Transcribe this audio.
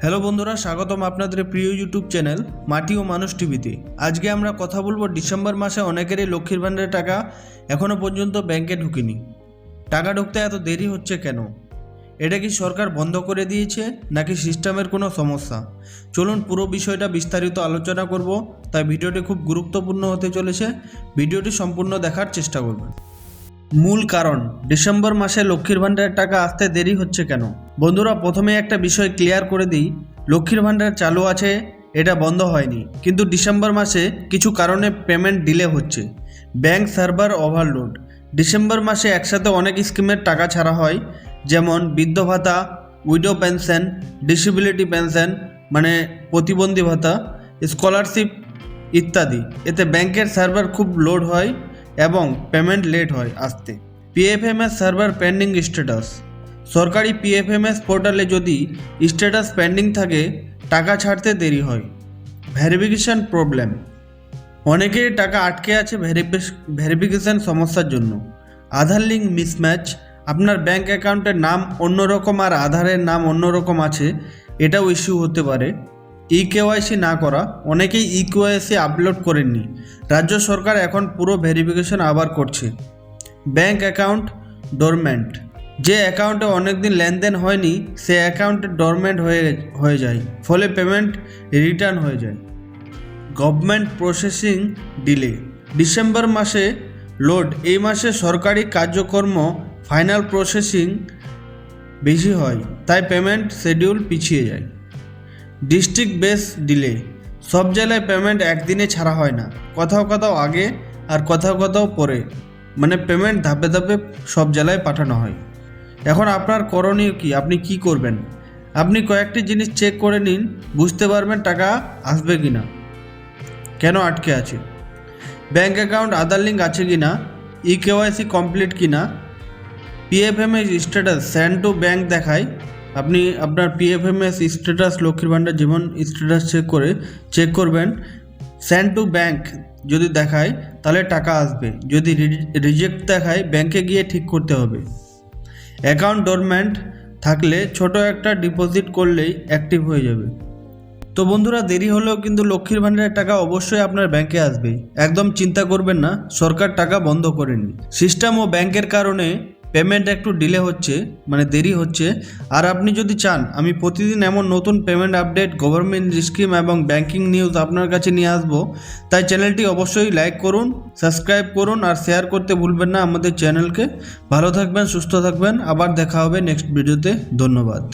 Hello বন্ধুরা, স্বাগতম আপনাদের প্রিয় ইউটিউব চ্যানেল মাটি ও মানুষ টিভিতে আজকে আমরা কথা বলব ডিসেম্বর মাসে অনেকেরই লক্ষ্মীর ভাণ্ডারের টাকা এখনও পর্যন্ত ব্যাংকে ঢুকেনি। টাকা ঢুকতে এত দেরি হচ্ছে কেন? এটা কি সরকার বন্ধ করে দিয়েছে নাকি সিস্টেমের কোনো সমস্যা? চলুন পুরো বিষয়টা বিস্তারিত আলোচনা করব, তাই ভিডিওটি খুব গুরুত্বপূর্ণ হতে চলেছে। ভিডিওটি সম্পূর্ণ দেখার চেষ্টা করবেন। মূল কারণ, ডিসেম্বর মাসে লক্ষ্মীর ভাণ্ডারের টাকা আসতে দেরি হচ্ছে কেন? বন্ধুরা প্রথমে একটা বিষয় ক্লিয়ার করে দিই। লক্ষ্মীর ভাণ্ডার চালু আছে, এটা বন্ধ হয়নি। কিন্তু ডিসেম্বর মাসে কিছু কারণে পেমেন্ট ডিলে হচ্ছে। ব্যাংক সার্ভার ওভারলোড ডিসেম্বর মাসে একসাথে অনেক স্কিমের টাকা ছাড়া হয়, যেমন বৃদ্ধ ভাতা উইডো পেনশন ডিসেবিলিটি পেনশন মানে প্রতিবন্ধী ভাতা স্কলারশিপ ইত্যাদি। এতে ব্যাংকের সার্ভার খুব লোড হয় এবং পেমেন্ট লেট হয় আসতে। পিএফএমএস সার্ভার পেন্ডিং স্ট্যাটাস সরকারি পিএফএমএস পোর্টালে যদি স্ট্যাটাস পেন্ডিং থাকে, টাকা ছাড়তে দেরি হয়। ভেরিফিকেশন প্রবলেম অনেকেরই টাকা আটকে আছে ভেরিফিকেশন সমস্যার জন্য। আধার লিঙ্ক মিসম্যাচ আপনার ব্যাঙ্ক অ্যাকাউন্টের নাম অন্যরকম আর আধারের নাম অন্যরকম আছে, এটাও ইস্যু হতে পারে। ই কেওয়াইসি না করা, অনেকেই ই কেওয়াইসি আপলোড করেননি। রাজ্য সরকার এখন পুরো ভেরিফিকেশন আবার করছে। ব্যাঙ্ক অ্যাকাউন্ট ডোরমেন্ট যে অ্যাকাউন্টে অনেকদিন লেনদেন হয়নি, সে অ্যাকাউন্টে ডোরমেন্ট হয়ে হয়ে যায়, ফলে পেমেন্ট রিটার্ন হয়ে যায়। Government processing delay. ডিসেম্বর মাসে লোড। এই মাসে সরকারি কার্যক্রম ফাইনাল প্রসেসিং বেশি হয়, তাই পেমেন্ট শিডিউল পিছিয়ে যায়। District base delay. সব জেলায় পেমেন্ট একদিনে ছাড়া হয় না। কোথাও কোথাও আগে আর কোথাও কোথাও পরে। মানে পেমেন্ট ধাপে ধাপে সব জেলায় পাঠানো হয়। এখন আপনার করণীয় কি? আপনি কি করবেন? আপনি কয়েকটি জিনিস চেক করে নিন, বুঝতে পারবেন টাকা আসবে কি না কেন আটকে আছে? ব্যাঙ্ক অ্যাকাউন্ট আধার লিঙ্ক আছে কি না ই কেওয়াইসি কমপ্লিট কি না PFMS status send to bank দেখায় আপনি আপনার পিএফএমএস স্ট্যাটাস লক্ষ্মীর ভাণ্ডার, জীবন স্ট্যাটাস চেক করে চেক করবেন। স্যান্ড টু ব্যাঙ্ক যদি দেখায় তাহলে টাকা আসবে। যদি রিজেক্ট দেখায় ব্যাংকে গিয়ে ঠিক করতে হবে। অ্যাকাউন্ট ডোরমেন্ট থাকলে ছোট একটা ডিপোজিট করলেই অ্যাক্টিভ হয়ে যাবে। তো বন্ধুরা, দেরি হলেও কিন্তু লক্ষ্মীর ভাণ্ডারের টাকা অবশ্যই আপনার ব্যাংকে আসবে। একদম চিন্তা করবেন না, সরকার টাকা বন্ধ করেনি। সিস্টেম ও ব্যাংকের কারণে পেমেন্ট একটু ডিলে হচ্ছে মানে দেরি হচ্ছে। আর আপনি যদি চান, আমি প্রতিদিন এমন নতুন পেমেন্ট আপডেট গভর্নমেন্ট স্কিম এবং ব্যাংকিং নিউজ আপনার কাছে নিয়ে আসব। তাই চ্যানেলটি অবশ্যই লাইক করুন সাবস্ক্রাইব করুন আর শেয়ার করতে ভুলবেন না আমাদের চ্যানেলকে ভালো থাকবেন, সুস্থ থাকবেন। আবার দেখা হবে নেক্সট ভিডিওতে ধন্যবাদ।